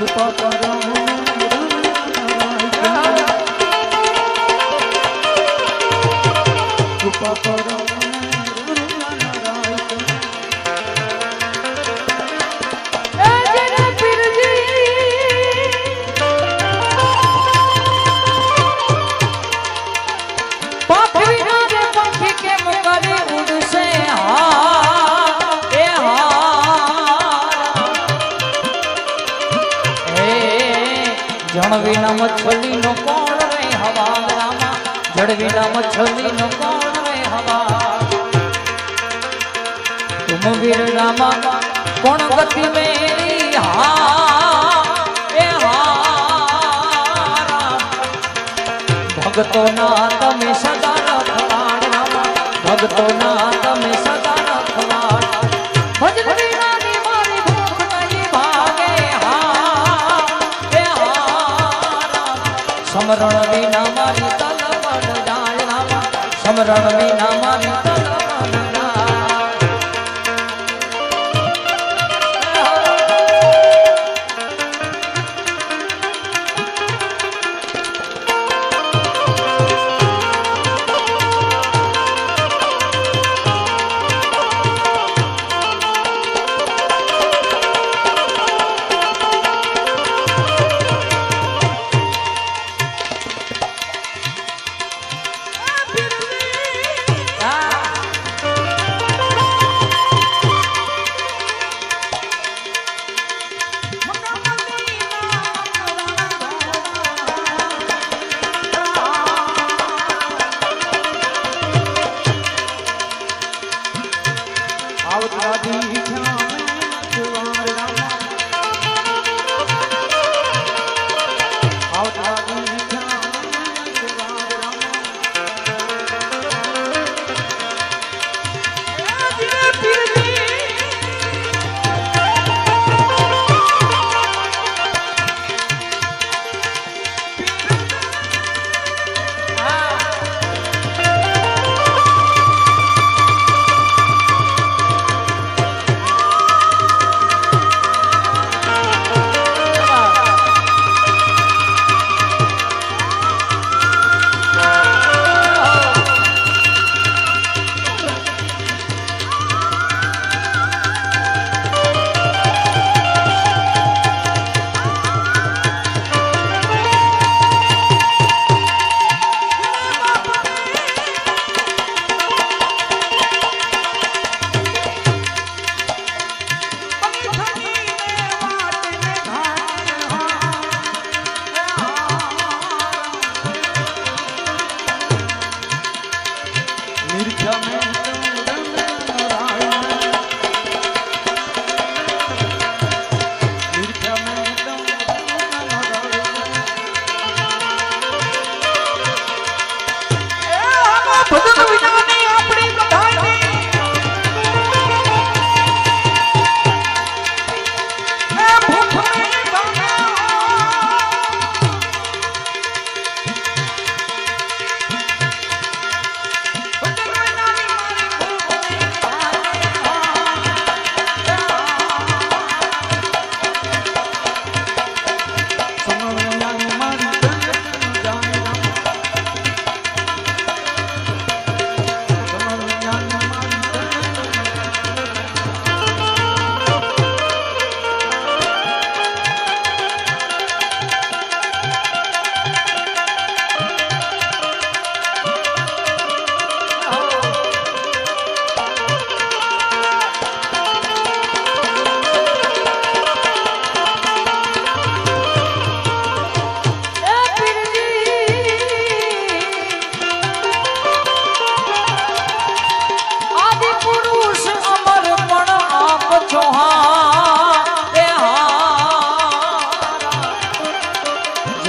કૃપા કરો ના મછલી નો કોણ રે હવા રામા? જડવી ના મછલી નો કોણ રે હવા? તુમ વીર રામા કોણ ગતિ મેરી? હા, એ હા. ભગતો ના તમે સદા રખવાડ રામા. ભગતો ના તમે સદા સમરણ વિના મારી તલવડ રામા સમરણ વિના મારી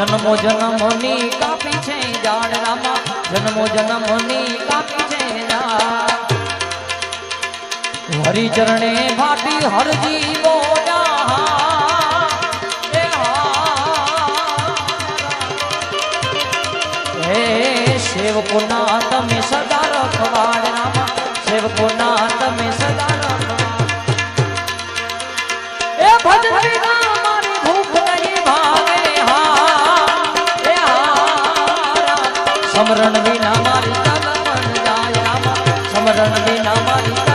જન્મો જન્મની કાપી છે જાડ રામા જન્મો જન્મની કાપી છે હરિચરણે ભાટી હરજી સમરણ વિના મારી તન મન જાય રામા સમરણ વિના મારી